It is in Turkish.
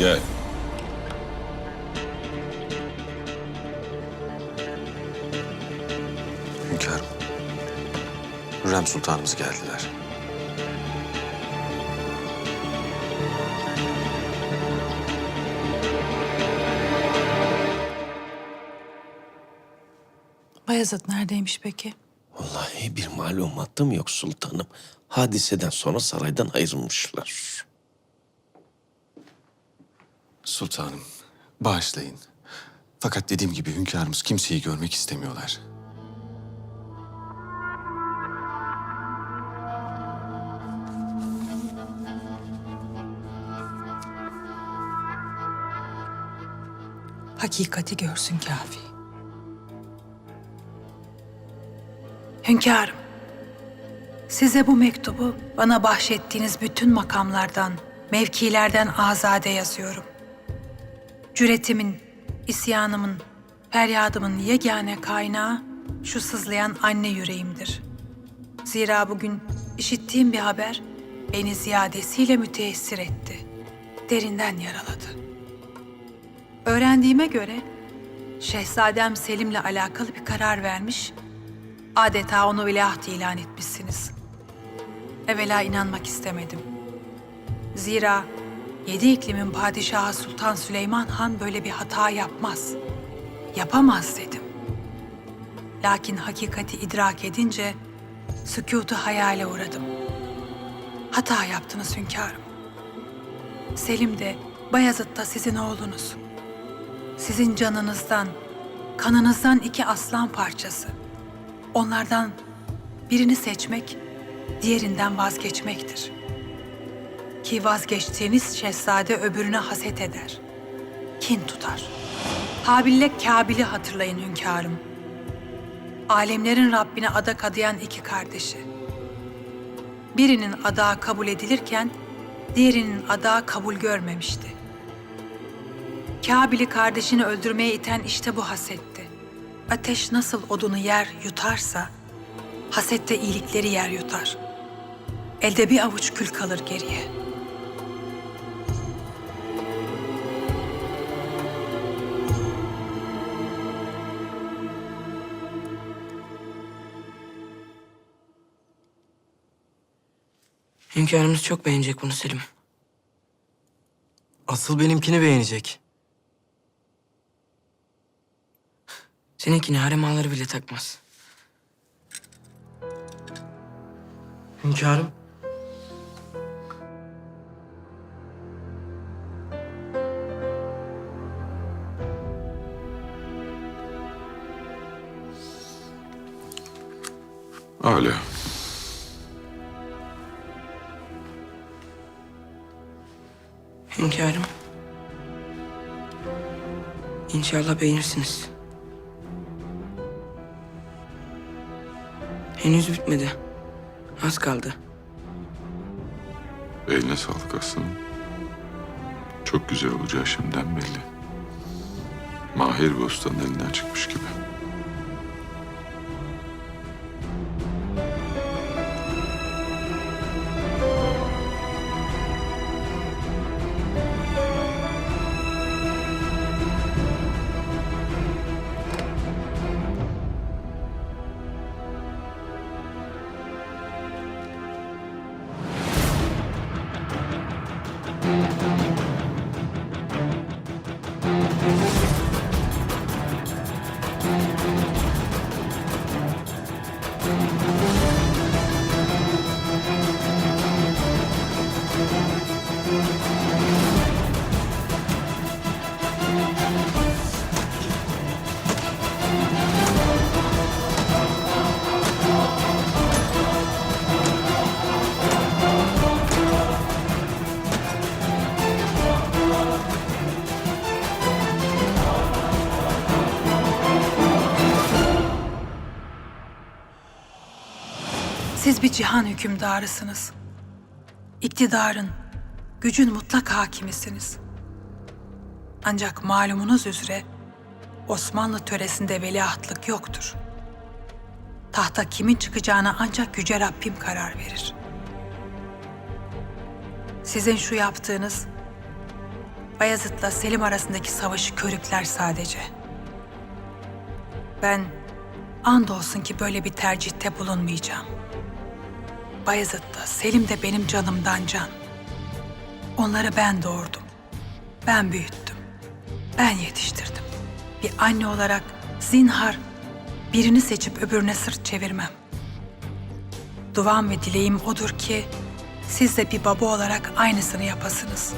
Gel. Hünkârım. Hürrem Sultanımız geldiler. Bayezid neredeymiş peki? Vallahi bir malumatım yok sultanım. Hadiseden sonra saraydan ayrılmışlar. Sultanım, bağışlayın. Fakat dediğim gibi hünkârımız kimseyi görmek istemiyorlar. Hakikati görsün kafi. Hünkârım, size bu mektubu bana bahşettiğiniz bütün makamlardan, mevkilerden azade yazıyorum. Cüretimin, isyanımın, feryadımın yegane kaynağı şu sızlayan anne yüreğimdir. Zira bugün işittiğim bir haber beni ziyadesiyle müteessir etti. Derinden yaraladı. Öğrendiğime göre Şehzadem Selim'le alakalı bir karar vermiş, adeta onu veliaht ilan etmişsiniz. Evvela inanmak istemedim. Zira yedi iklimin padişahı Sultan Süleyman Han böyle bir hata yapmaz. Yapamaz dedim. Lakin hakikati idrak edince sükutu hayale uğradım. Hata yaptınız hünkârım. Selim de Bayezid da sizin oğlunuz. Sizin canınızdan, kanınızdan iki aslan parçası. Onlardan birini seçmek, diğerinden vazgeçmektir. Ki vazgeçtiğiniz şehzade öbürüne haset eder. Kin tutar. Habil'le Kabil'i hatırlayın hünkârım. Alemlerin Rabbine adak adayan iki kardeşi. Birinin adağı kabul edilirken, diğerinin adağı kabul görmemişti. Kabil'i kardeşini öldürmeye iten işte bu hasetti. Ateş nasıl odunu yer yutarsa, haset de iyilikleri yer yutar. Elde bir avuç kül kalır geriye. Hünkârımız çok beğenecek bunu Selim. Asıl benimkini beğenecek. Seninkini harem ağaları bile takmaz. Hünkârım. Öyle. Hünkârım. İnşallah beğenirsiniz. Henüz bitmedi. Az kaldı. Eline sağlık aslanım. Çok güzel olacağı şimdiden belli. Mahir bir ustanın elinden çıkmış gibi. Siz bir cihan hükümdarısınız. İktidarın, gücün mutlak hakimisiniz. Ancak malumunuz üzere Osmanlı töresinde veliahtlık yoktur. Tahta kimin çıkacağına ancak Yüce Rabbim karar verir. Sizin şu yaptığınız Bayezid'le Selim arasındaki savaşı körükler sadece. Ben andolsun ki böyle bir tercihte bulunmayacağım. Bayezid de Selim de benim canımdan can. Onları ben doğurdum. Ben büyüttüm. Ben yetiştirdim. Bir anne olarak zinhar birini seçip öbürüne sırt çevirmem. Duam ve dileğim odur ki siz de bir baba olarak aynısını yapasınız.